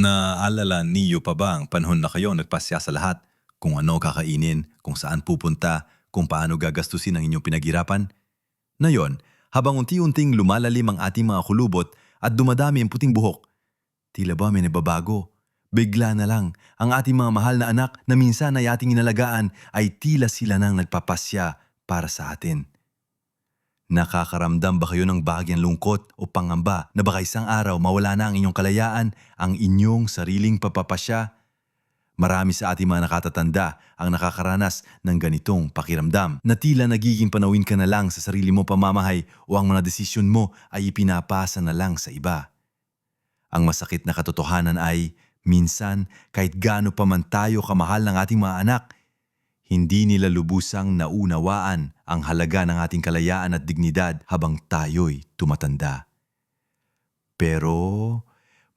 Naalala niyo pa ba ang panahon na kayo nagpasya sa lahat? Kung ano kakainin, kung saan pupunta, kung paano gagastusin ang inyong pinaghirapan? Ngayon, habang unti-unting lumalalim ang ating mga kulubot at dumadami ang puting buhok, tila ba may nababago? Bigla na lang, ang ating mga mahal na anak na minsan ay ating inalagaan ay tila sila nang nagpapasya para sa atin. Nakakaramdam ba kayo ng bahagyang lungkot o pangamba na baka isang araw mawala na ang inyong kalayaan, ang inyong sariling papapasya? Marami sa ating mga nakatatanda ang nakakaranas ng ganitong pakiramdam na tila nagiging panawin ka na lang sa sarili mo pamamahay o ang mga desisyon mo ay ipinapasa na lang sa iba. Ang masakit na katotohanan ay, minsan kahit gaano pa man tayo kamahal ng ating mga anak, hindi nila lubusang naunawaan ang halaga ng ating kalayaan at dignidad habang tayo'y tumatanda. Pero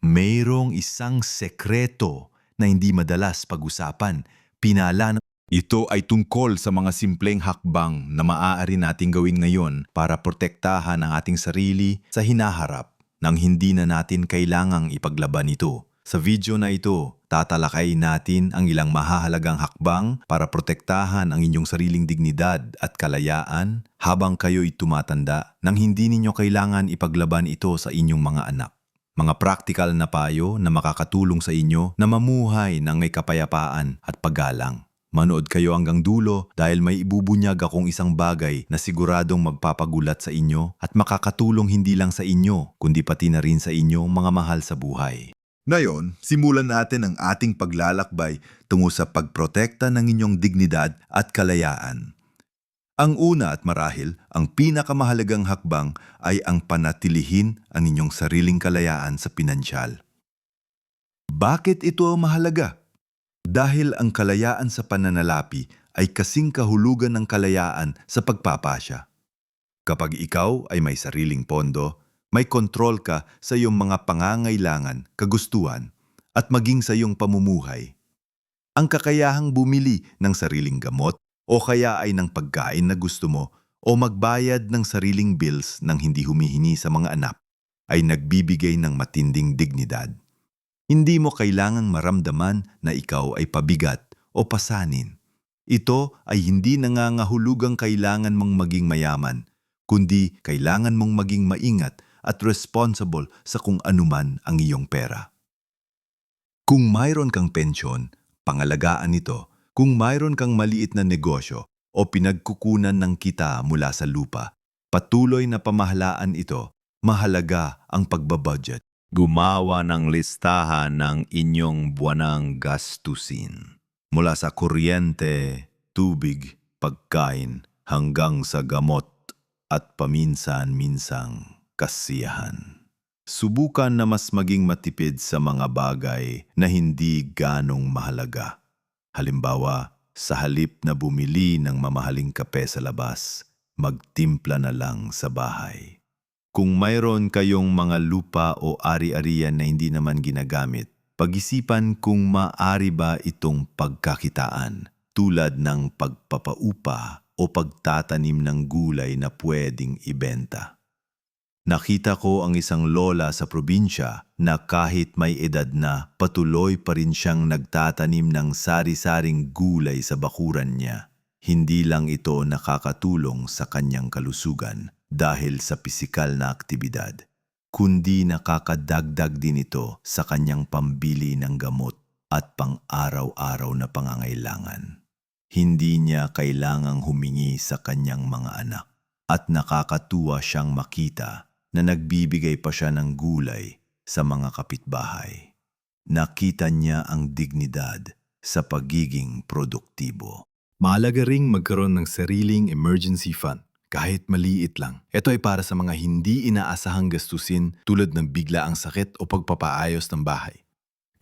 mayroong isang sekreto na hindi madalas pag-usapan. Pinala ng Ito ay tungkol sa mga simpleng hakbang na maaari nating gawin ngayon para protektahan ang ating sarili sa hinaharap nang hindi na natin kailangang ipaglaban ito. Sa video na ito, tatalakay natin ang ilang mahahalagang hakbang para protektahan ang inyong sariling dignidad at kalayaan habang kayo'y tumatanda nang hindi ninyo kailangan ipaglaban ito sa inyong mga anak. Mga praktikal na payo na makakatulong sa inyo na mamuhay ng may kapayapaan at paggalang. Manood kayo hanggang dulo dahil may ibubunyag akong isang bagay na siguradong magpapagulat sa inyo at makakatulong hindi lang sa inyo kundi pati na rin sa inyong mga mahal sa buhay. Ngayon, simulan natin ang ating paglalakbay tungo sa pagprotekta ng inyong dignidad at kalayaan. Ang una at marahil, ang pinakamahalagang hakbang ay ang panatilihin ang inyong sariling kalayaan sa pinansyal. Bakit ito mahalaga? Dahil ang kalayaan sa pananalapi ay kasing kahulugan ng kalayaan sa pagpapasya. Kapag ikaw ay may sariling pondo, may kontrol ka sa iyong mga pangangailangan, kagustuhan, at maging sa iyong pamumuhay. Ang kakayahang bumili ng sariling gamot o kaya ay ng pagkain na gusto mo o magbayad ng sariling bills nang hindi humihingi sa mga anak ay nagbibigay ng matinding dignidad. Hindi mo kailangang maramdaman na ikaw ay pabigat o pasanin. Ito ay hindi nangangahulugang kailangan mong maging mayaman, kundi kailangan mong maging maingat at responsible sa kung anuman ang iyong pera. Kung mayroon kang pensyon, pangalagaan ito. Kung mayroon kang maliit na negosyo o pinagkukunan ng kita mula sa lupa, patuloy na pamahalaan ito, mahalaga ang pagbabudget. Gumawa ng listahan ng inyong buwanang gastusin. Mula sa kuryente, tubig, pagkain, hanggang sa gamot at paminsan-minsang kasiyahan. Subukan na mas maging matipid sa mga bagay na hindi ganong mahalaga. Halimbawa, sa halip na bumili ng mamahaling kape sa labas, magtimpla na lang sa bahay. Kung mayroon kayong mga lupa o ari-arian na hindi naman ginagamit, pag-isipan kung maari ba itong pagkakitaan tulad ng pagpapaupa o pagtatanim ng gulay na pwedeng ibenta. Nakita ko ang isang lola sa probinsya na kahit may edad na patuloy pa rin siyang nagtatanim ng sari-saring gulay sa bakuran niya. Hindi lang ito nakakatulong sa kanyang kalusugan dahil sa pisikal na aktibidad, kundi nakakadagdag din ito sa kanyang pambili ng gamot at pang-araw-araw na pangangailangan. Hindi niya kailangang humingi sa kanyang mga anak at nakakatuwa siyang makita na nagbibigay pa siya ng gulay sa mga kapitbahay. Nakita niya ang dignidad sa pagiging produktibo. Mahalaga ring magkaroon ng sariling emergency fund, kahit maliit lang. Ito ay para sa mga hindi inaasahang gastusin tulad ng biglaang sakit o pagpapaayos ng bahay.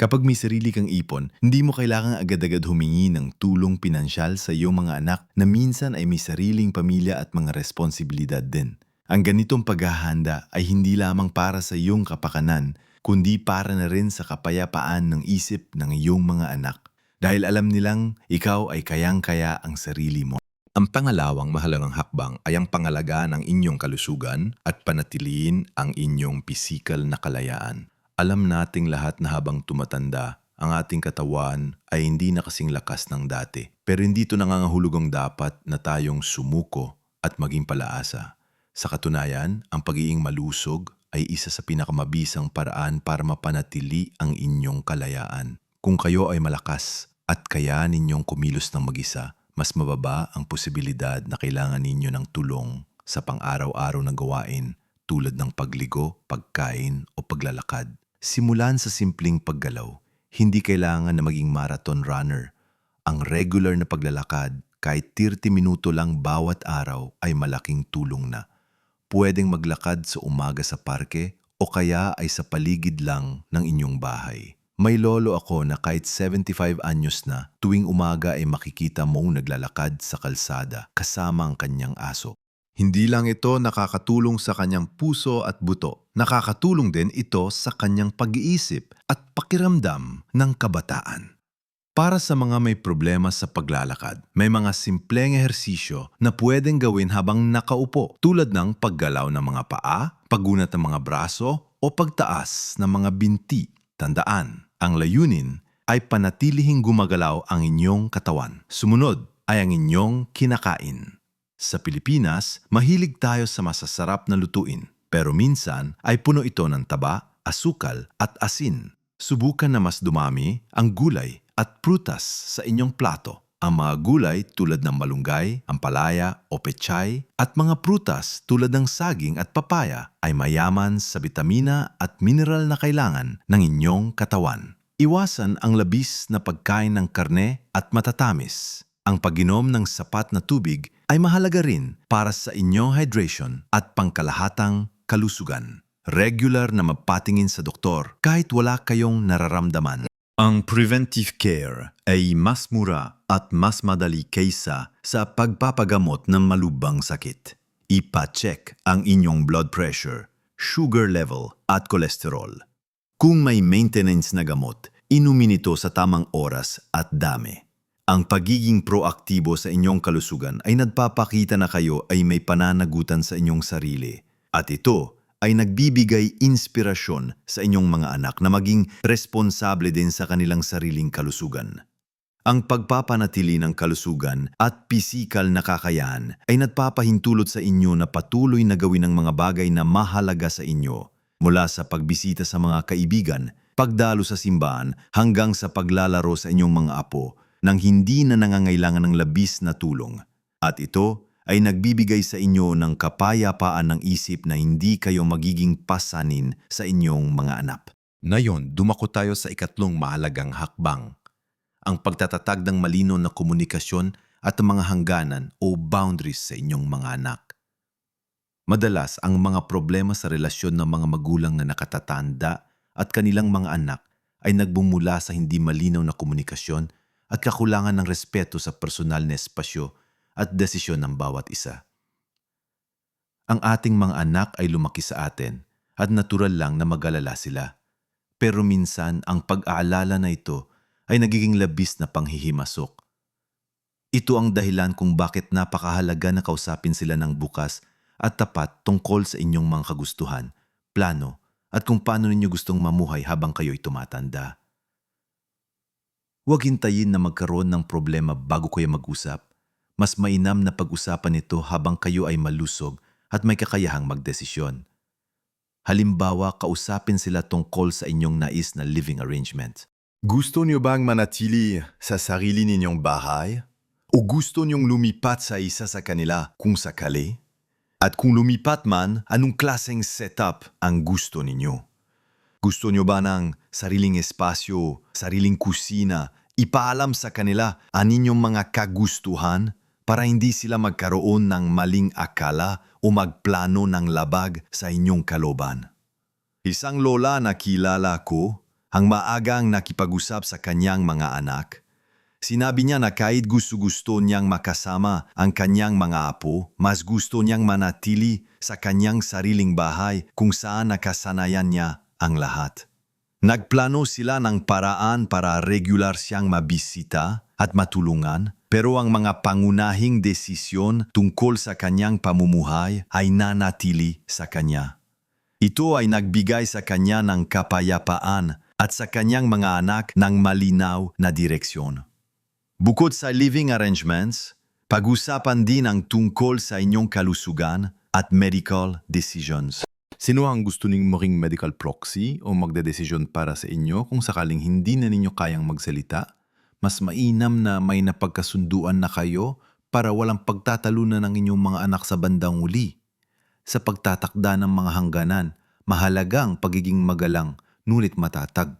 Kapag may sarili kang ipon, hindi mo kailangang agad-agad humingi ng tulong pinansyal sa iyong mga anak na minsan ay may sariling pamilya at mga responsibilidad din. Ang ganitong paghahanda ay hindi lamang para sa iyong kapakanan, kundi para na rin sa kapayapaan ng isip ng iyong mga anak. Dahil alam nilang ikaw ay kayang-kaya ang sarili mo. Ang pangalawang mahalagang hakbang ay ang pangalaga ng inyong kalusugan at panatiliin ang inyong pisikal na kalayaan. Alam nating lahat na habang tumatanda, ang ating katawan ay hindi na kasing lakas ng dati. Pero hindi ito nangangahulugang dapat na tayong sumuko at maging palaasa. Sa katunayan, ang pagiging malusog ay isa sa pinakamabisang paraan para mapanatili ang inyong kalayaan. Kung kayo ay malakas at kaya ninyong kumilos ng mag-isa, mas mababa ang posibilidad na kailangan ninyo ng tulong sa pang-araw-araw na gawain tulad ng pagligo, pagkain o paglalakad. Simulan sa simpleng paggalaw. Hindi kailangan na maging marathon runner. Ang regular na paglalakad, kahit 30 minuto lang bawat araw ay malaking tulong na. Pwedeng maglakad sa umaga sa parke o kaya ay sa paligid lang ng inyong bahay. May lolo ako na kahit 75 anyos na, tuwing umaga ay makikita mong naglalakad sa kalsada kasama ang kanyang aso. Hindi lang ito nakakatulong sa kanyang puso at buto, nakakatulong din ito sa kanyang pag-iisip at pakiramdam ng kabataan. Para sa mga may problema sa paglalakad, may mga simpleng ehersisyo na pwedeng gawin habang nakaupo tulad ng paggalaw ng mga paa, paggunat ng mga braso o pagtaas ng mga binti. Tandaan, ang layunin ay panatilihing gumagalaw ang inyong katawan. Sumunod ay ang inyong kinakain. Sa Pilipinas, mahilig tayo sa masasarap na lutuin, pero minsan ay puno ito ng taba, asukal at asin. Subukan na mas dumami ang gulay at prutas sa inyong plato. Ang mga gulay tulad ng malunggay, ampalaya o pechay at mga prutas tulad ng saging at papaya ay mayaman sa bitamina at mineral na kailangan ng inyong katawan. Iwasan ang labis na pagkain ng karne at matatamis. Ang pag-inom ng sapat na tubig ay mahalaga rin para sa inyong hydration at pangkalahatang kalusugan. Regular na mapatingin sa doktor kahit wala kayong nararamdaman. Ang preventive care ay mas mura at mas madali kaysa sa pagpapagamot ng malubang sakit. Ipa-check ang inyong blood pressure, sugar level at cholesterol. Kung may maintenance na gamot, inumin ito sa tamang oras at dami. Ang pagiging proaktibo sa inyong kalusugan ay nagpapakita na kayo ay may pananagutan sa inyong sarili. At ito ay nagbibigay inspirasyon sa inyong mga anak na maging responsable din sa kanilang sariling kalusugan. Ang pagpapanatili ng kalusugan at pisikal na kakayahan ay nagpapahintulot sa inyo na patuloy na gawin ang mga bagay na mahalaga sa inyo mula sa pagbisita sa mga kaibigan, pagdalo sa simbahan hanggang sa paglalaro sa inyong mga apo nang hindi na nangangailangan ng labis na tulong. At ito ay nagbibigay sa inyo ng kapayapaan ng isip na hindi kayo magiging pasanin sa inyong mga anak. Ngayon, dumako tayo sa ikatlong mahalagang hakbang. Ang pagtatatag ng malino na komunikasyon at mga hangganan o boundaries sa inyong mga anak. Madalas, ang mga problema sa relasyon ng mga magulang na nakatatanda at kanilang mga anak ay nagbumula sa hindi malinaw na komunikasyon at kakulangan ng respeto sa personal na espasyo at desisyon ng bawat isa. Ang ating mga anak ay lumaki sa atin at natural lang na mag-alala sila. Pero minsan ang pag-aalala na ito ay nagiging labis na panghihimasok. Ito ang dahilan kung bakit napakahalaga na kausapin sila ng bukas at tapat tungkol sa inyong mga kagustuhan, plano at kung paano ninyo gustong mamuhay habang kayo'y tumatanda. Huwag hintayin na magkaroon ng problema bago kayo mag-usap. Mas mainam na pag-usapan ito habang kayo ay malusog at may kakayahang magdesisyon. Halimbawa, kausapin sila tungkol sa inyong nais na living arrangement. Gusto niyo bang manatili sa sarili ninyong bahay? O gusto niyong lumipat sa isa sa kanila kung sakali? At kung lumipat man, anong klaseng setup ang gusto ninyo? Gusto nyo ba ng sariling espasyo, sariling kusina, ipaalam sa kanila ang inyong mga kagustuhan para hindi sila magkaroon ng maling akala o magplano ng labag sa inyong kaloban? Isang lola na kilala ko, ang maagang nakipag-usap sa kanyang mga anak, Sinabi niya na kahit gusto-gusto niyang makasama ang kanyang mga apo, mas gusto niyang manatili sa kanyang sariling bahay kung saan nakasanayan niya ang lahat. Nagplano sila ng paraan para regular siyang mabisita at matulungan, pero ang mga pangunahing desisyon tungkol sa kanyang pamumuhay ay nanatili sa kanya. Ito ay nagbigay sa kanya ng kapayapaan at sa kanyang mga anak ng malinaw na direksyon. Bukod sa living arrangements, pag-usapan din ang tungkol sa inyong kalusugan at medical decisions. Sino ang gusto ning maging medical proxy o magdedesisyon para sa inyo kung sakaling hindi na ninyo kayang magsalita? Mas mainam na may napagkasunduan na kayo para walang pagtatalunan ng inyong mga anak sa bandang uli. Sa pagtatakda ng mga hangganan, mahalagang pagiging magalang, ngunit matatag.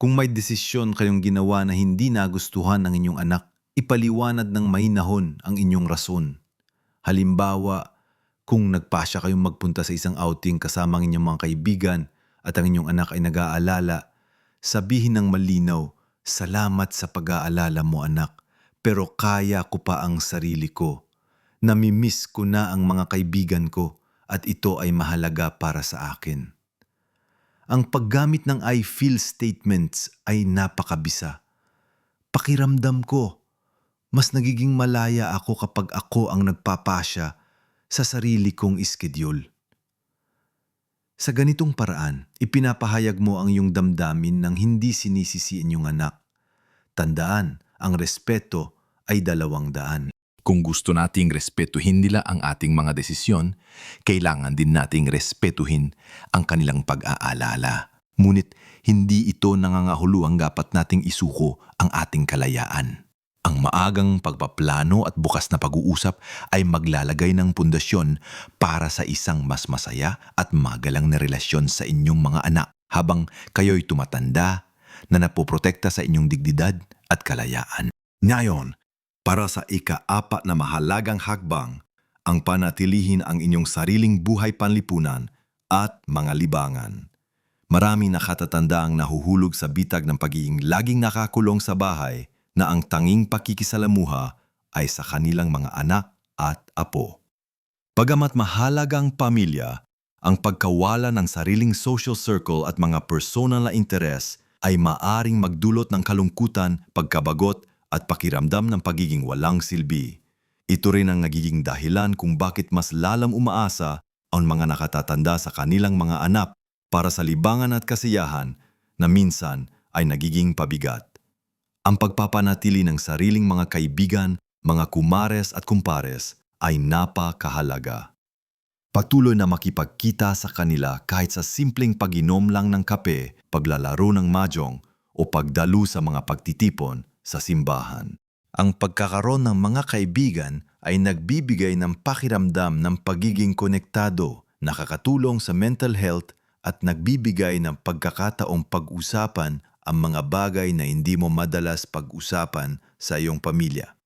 Kung may desisyon kayong ginawa na hindi nagustuhan ng inyong anak, ipaliwanag ng mahinahon ang inyong rason. Halimbawa, kung nagpasya kayong magpunta sa isang outing kasama ang inyong mga kaibigan at ang inyong anak ay nag-aalala, sabihin ng malinaw, Salamat sa pag-aalala mo anak, pero kaya ko pa ang sarili ko. Namimiss ko na ang mga kaibigan ko at ito ay mahalaga para sa akin. Ang paggamit ng I feel statements ay napakabisa. Pakiramdam ko, mas nagiging malaya ako kapag ako ang nagpapasya sa sarili kong iskediul. Sa ganitong paraan, ipinapahayag mo ang iyong damdamin ng hindi sinisisi inyong anak. Tandaan, ang respeto ay dalawang daan. Kung gusto nating respetuhin nila ang ating mga desisyon, kailangan din nating respetuhin ang kanilang pag-aalala. Ngunit hindi ito nangangahuluang dapat nating isuko ang ating kalayaan. Ang maagang pagpaplano at bukas na pag-uusap ay maglalagay ng pundasyon para sa isang mas masaya at magalang na relasyon sa inyong mga anak habang kayo'y tumatanda na napoprotekta sa inyong dignidad at kalayaan. Ngayon, para sa ika-apat na mahalagang hakbang, ang panatilihin ang inyong sariling buhay panlipunan at mga libangan. Marami nakatatanda ang nahuhulog sa bitag ng pagiging laging nakakulong sa bahay na ang tanging pakikisalamuha ay sa kanilang mga anak at apo. Pagamat mahalagang pamilya, ang pagkawala ng sariling social circle at mga personal na interes ay maaring magdulot ng kalungkutan, pagkabagot at pakiramdam ng pagiging walang silbi. Ito rin ang nagiging dahilan kung bakit mas lalam umaasa ang mga nakatatanda sa kanilang mga anak para sa libangan at kasiyahan na minsan ay nagiging pabigat. Ang pagpapanatili ng sariling mga kaibigan, mga kumares at kumpares ay napakahalaga. Patuloy na makipagkita sa kanila kahit sa simpleng pag-inom lang ng kape, paglalaro ng mahjong o pagdalu sa mga pagtitipon sa simbahan. Ang pagkakaroon ng mga kaibigan ay nagbibigay ng pakiramdam ng pagiging konektado, nakakatulong sa mental health at nagbibigay ng pagkakataong pag-usapan ang mga bagay na hindi mo madalas pag-usapan sa iyong pamilya.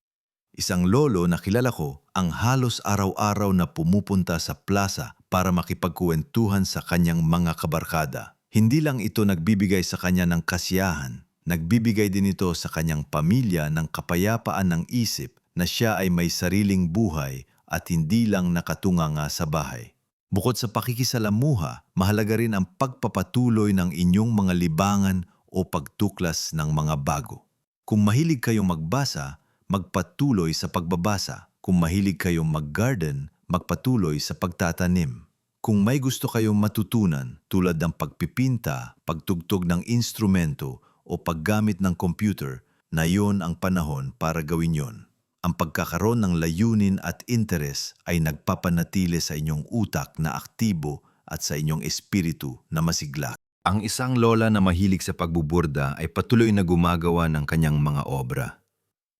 Isang lolo na kilala ko ang halos araw-araw na pumupunta sa plaza para makipagkuwentuhan sa kanyang mga kabarkada. Hindi lang ito nagbibigay sa kanya ng kasiyahan, nagbibigay din ito sa kanyang pamilya ng kapayapaan ng isip na siya ay may sariling buhay at hindi lang nakatunganga sa bahay. Bukod sa pakikisalamuha, mahalaga rin ang pagpapatuloy ng inyong mga libangan o pagtuklas ng mga bago. Kung mahilig kayong magbasa, magpatuloy sa pagbabasa. Kung mahilig kayong mag-garden, magpatuloy sa pagtatanim. Kung may gusto kayong matutunan tulad ng pagpipinta, pagtugtog ng instrumento o paggamit ng computer, na yon ang panahon para gawin yon. Ang pagkakaroon ng layunin at interes ay nagpapanatili sa inyong utak na aktibo at sa inyong espiritu na masigla. Ang isang lola na mahilig sa pagbuburda ay patuloy na gumagawa ng kanyang mga obra.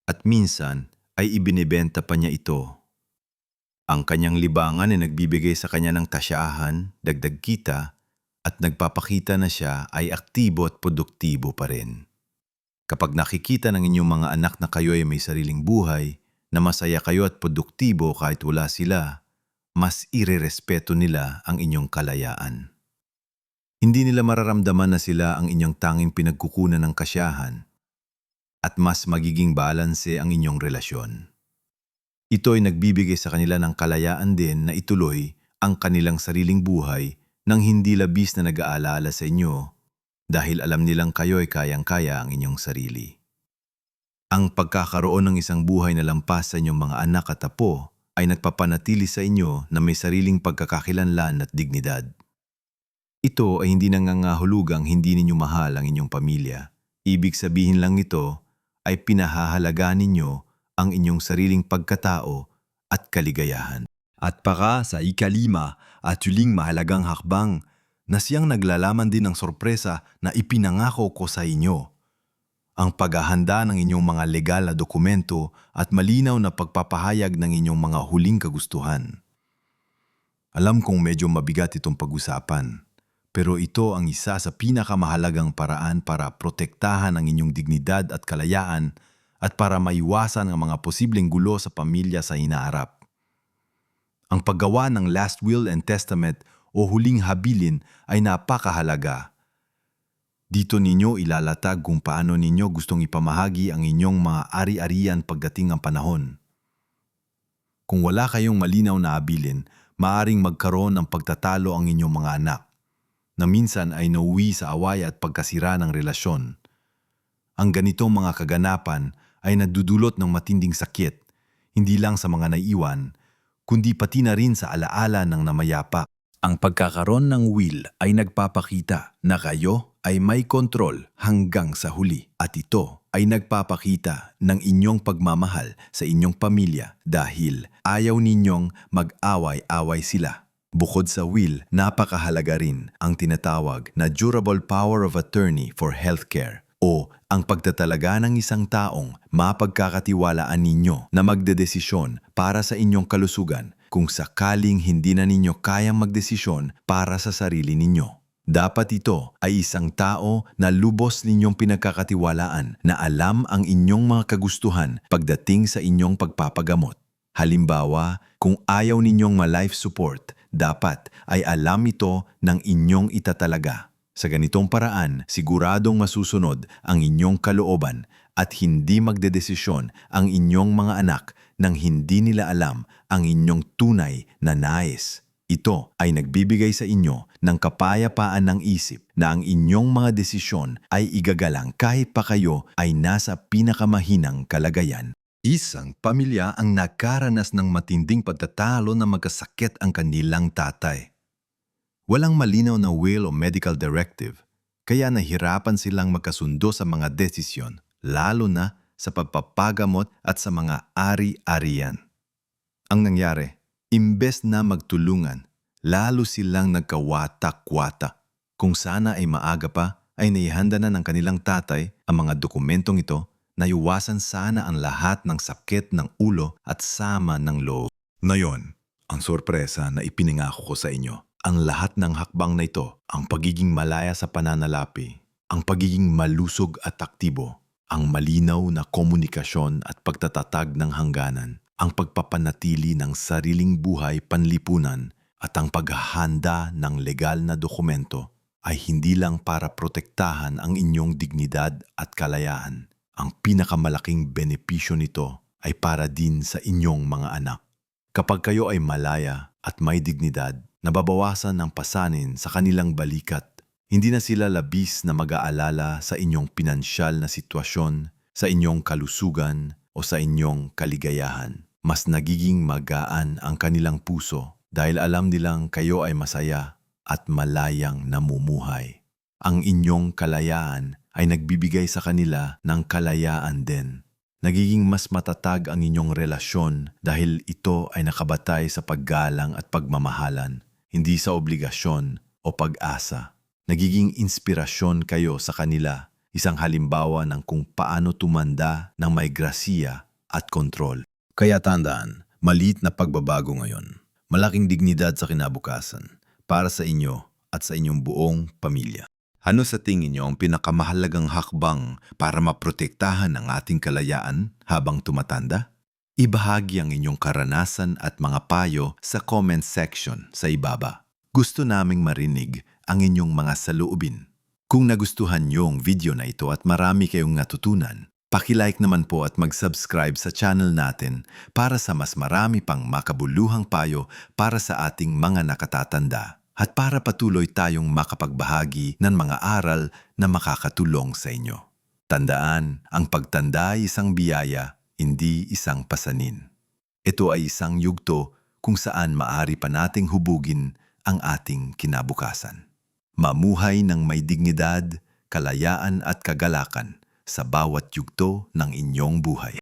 At minsan ay ibinebenta pa niya ito. Ang kanyang libangan ay nagbibigay sa kanya ng tasyahan, dagdag kita, at nagpapakita na siya ay aktibo at produktibo pa rin. Kapag nakikita ng inyong mga anak na kayo ay may sariling buhay, na masaya kayo at produktibo kahit wala sila, mas irerespeto nila ang inyong kalayaan. Hindi nila mararamdaman na sila ang inyong tanging pinagkukunan ng kasyahan at mas magiging balanse ang inyong relasyon. Ito ay nagbibigay sa kanila ng kalayaan din na ituloy ang kanilang sariling buhay nang hindi labis na nag-aalala sa inyo dahil alam nilang kayo ay kayang-kaya ang inyong sarili. Ang pagkakaroon ng isang buhay na lampas sa inyong mga anak at apo ay nagpapanatili sa inyo na may sariling pagkakakilanlan at dignidad. Ito ay hindi nangangahulugang hindi ninyo mahal ang inyong pamilya. Ibig sabihin lang nito ay pinahahalaga ninyo ang inyong sariling pagkatao at kaligayahan. At para sa ikalima at huling mahalagang hakbang na siyang naglalaman din ng sorpresa na ipinangako ko sa inyo. Ang paghahanda ng inyong mga legal na dokumento at malinaw na pagpapahayag ng inyong mga huling kagustuhan. Alam kong medyo mabigat itong pag-usapan, pero ito ang isa sa pinakamahalagang paraan para protektahan ang inyong dignidad at kalayaan at para maiwasan ang mga posibleng gulo sa pamilya sa hinaharap. Ang paggawa ng last will and testament o huling habilin ay napakahalaga. Dito ninyo ilalatag kung paano ninyo gustong ipamahagi ang inyong mga ari-arian pagdating ang panahon. Kung wala kayong malinaw na habilin, maaring magkaroon ng pagtatalo ang inyong mga anak, na minsan ay nauwi sa away at pagkasira ng relasyon. Ang ganitong mga kaganapan ay nagdudulot ng matinding sakit, hindi lang sa mga naiwan, kundi pati na rin sa alaala ng namayapa. Ang pagkakaroon ng will ay nagpapakita na kayo ay may kontrol hanggang sa huli at ito ay nagpapakita ng inyong pagmamahal sa inyong pamilya dahil ayaw ninyong mag-away-away sila. Bukod sa will, napakahalaga rin ang tinatawag na durable power of attorney for healthcare o ang pagtatalaga ng isang taong mapagkakatiwalaan ninyo na magdedesisyon para sa inyong kalusugan kung sakaling hindi na ninyo kayang magdesisyon para sa sarili ninyo. Dapat ito ay isang tao na lubos ninyong pinagkakatiwalaan na alam ang inyong mga kagustuhan pagdating sa inyong pagpapagamot. Halimbawa, kung ayaw ninyong ma-life support, dapat ay alam ito ng inyong itatalaga. Sa ganitong paraan, siguradong masusunod ang inyong kalooban at hindi magdedesisyon ang inyong mga anak nang hindi nila alam ang inyong tunay na nais. Ito ay nagbibigay sa inyo ng kapayapaan ng isip na ang inyong mga desisyon ay igagalang kahit pa kayo ay nasa pinakamahinang kalagayan. Isang pamilya ang nagkaranas ng matinding pagtatalo na magkasakit ang kanilang tatay. Walang malinaw na will o medical directive, kaya nahirapan silang magkasundo sa mga desisyon, lalo na sa pagpapagamot at sa mga ari-arian. Ang nangyari, imbes na magtulungan, lalo silang nagkawata-kwata. Kung sana ay maaga pa, ay naihanda na ng kanilang tatay ang mga dokumentong ito na iwasan sana ang lahat ng sakit ng ulo at sama ng loob. Ngayon, ang sorpresa na ipinangako ko sa inyo, ang lahat ng hakbang na ito, ang pagiging malaya sa pananalapi, ang pagiging malusog at aktibo, ang malinaw na komunikasyon at pagtatatag ng hangganan, ang pagpapanatili ng sariling buhay panlipunan at ang paghahanda ng legal na dokumento ay hindi lang para protektahan ang inyong dignidad at kalayaan. Ang pinakamalaking benepisyo nito ay para din sa inyong mga anak. Kapag kayo ay malaya at may dignidad, nababawasan ng pasanin sa kanilang balikat. Hindi na sila labis na mag-aalala sa inyong pinansyal na sitwasyon, sa inyong kalusugan o sa inyong kaligayahan. Mas nagiging magaan ang kanilang puso dahil alam nilang kayo ay masaya at malayang namumuhay. Ang inyong kalayaan ay nagbibigay sa kanila ng kalayaan din. Nagiging mas matatag ang inyong relasyon dahil ito ay nakabatay sa paggalang at pagmamahalan, hindi sa obligasyon o pag-asa. Nagiging inspirasyon kayo sa kanila, isang halimbawa ng kung paano tumanda ng may grasiya at kontrol. Kaya tandaan, malit na pagbabago ngayon. Malaking dignidad sa kinabukasan para sa inyo at sa inyong buong pamilya. Ano sa tingin niyo ang pinakamahalagang hakbang para maprotektahan ang ating kalayaan habang tumatanda? Ibahagi ang inyong karanasan at mga payo sa comment section sa ibaba. Gusto naming marinig ang inyong mga saloobin. Kung nagustuhan niyo ang video na ito at marami kayong natutunan, pakilike naman po at mag-subscribe sa channel natin para sa mas marami pang makabuluhang payo para sa ating mga nakatatanda at para patuloy tayong makapagbahagi ng mga aral na makakatulong sa inyo. Tandaan, ang pagtanda ay isang biyaya, hindi isang pasanin. Ito ay isang yugto kung saan maari pa nating hubugin ang ating kinabukasan. Mamuhay ng may dignidad, kalayaan at kagalakan sa bawat yugto ng inyong buhay.